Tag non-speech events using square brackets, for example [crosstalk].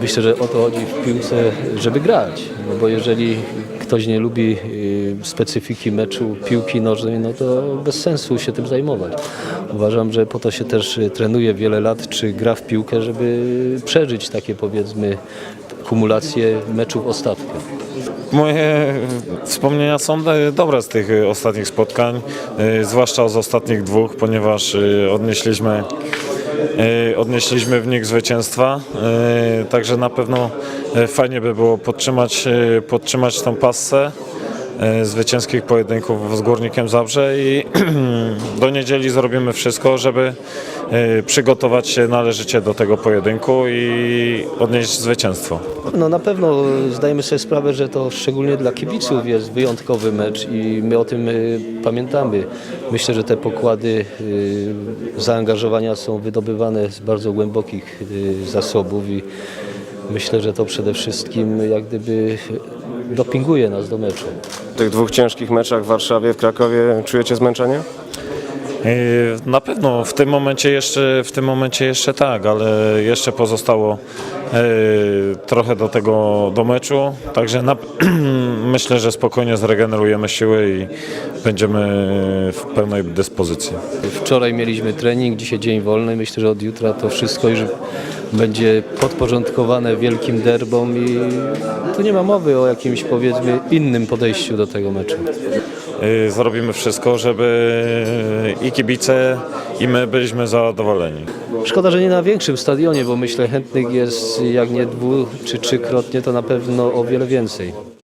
Myślę, że o to chodzi w piłce, żeby grać. No bo jeżeli ktoś nie lubi y, specyfiki meczu piłki nożnej, no to bez sensu się tym zajmować. Uważam, że po to się też y, trenuje wiele lat, czy gra w piłkę, żeby przeżyć takie powiedzmy kumulacje meczów ostatnio. Moje wspomnienia są dobre z tych ostatnich spotkań, e, zwłaszcza z ostatnich dwóch, ponieważ odnieśliśmy, odnieśliśmy w nich zwycięstwa, e, także na pewno e, fajnie by było podtrzymać, e, podtrzymać tą passę e, zwycięskich pojedynków z Górnikiem Zabrze i [clears throat] do niedzieli zrobimy wszystko, żeby e, przygotować się należycie do tego pojedynku i odnieść zwycięstwo. No na pewno zdajemy sobie sprawę, że to szczególnie dla kibiców jest wyjątkowy mecz i my o tym y, pamiętamy. Myślę, że te pokłady zaangażowania są wydobywane z bardzo głębokich zasobów i myślę, że to przede wszystkim jak gdyby dopinguje nas do meczu. W tych dwóch ciężkich meczach w Warszawie, w Krakowie czujecie zmęczenie? Yy, Na pewno w tym momencie jeszcze, w tym momencie jeszcze tak, ale jeszcze pozostało yy, trochę do tego do meczu, także na, [clears throat] myślę, że spokojnie zregenerujemy siły i będziemy w pełnej dyspozycji. Wczoraj mieliśmy trening, dzisiaj dzień wolny. Myślę, że od jutra to wszystko już będzie podporządkowane wielkim derbom i tu nie ma mowy o jakimś powiedzmy innym podejściu do tego meczu. Yy, Zrobimy wszystko, żeby i kibice, i my byliśmy zadowoleni. Szkoda, że nie na większym stadionie, bo myślę chętnych jest jak nie dwu czy trzykrotnie, to na pewno o wiele więcej.